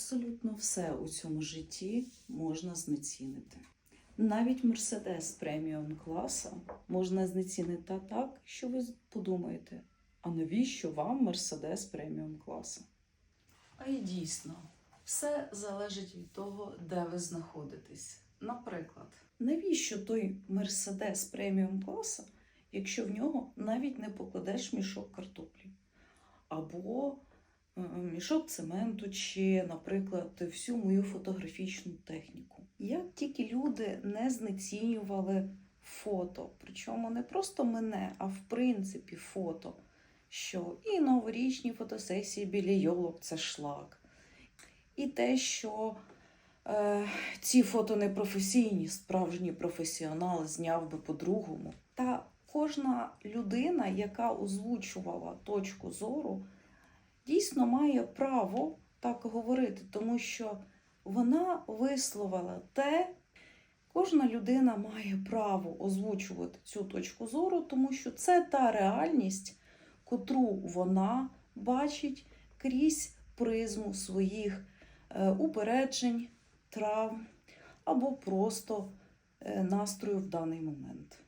Абсолютно все у цьому житті можна знецінити. Навіть Мерседес преміум класа можна знецінити так, що ви подумаєте, а навіщо вам Мерседес преміум класа? А й дійсно, все залежить від того, де ви знаходитесь. Наприклад, навіщо той Мерседес преміум класа, якщо в нього навіть не покладеш мішок картоплі? Або мішок цементу, чи, наприклад, всю мою фотографічну техніку. Як тільки люди не знецінювали фото, причому не просто мене, а в принципі фото, що і новорічні фотосесії біля йолок це шлак, і те, що е, ці фото не професійні, справжній професіонал зняв би по-другому. Та кожна людина, яка озвучувала точку зору, дійсно має право так говорити, тому що вона висловила те, кожна людина має право озвучувати цю точку зору, тому що це та реальність, котру вона бачить крізь призму своїх е, упереджень, травм або просто е, настрою в даний момент.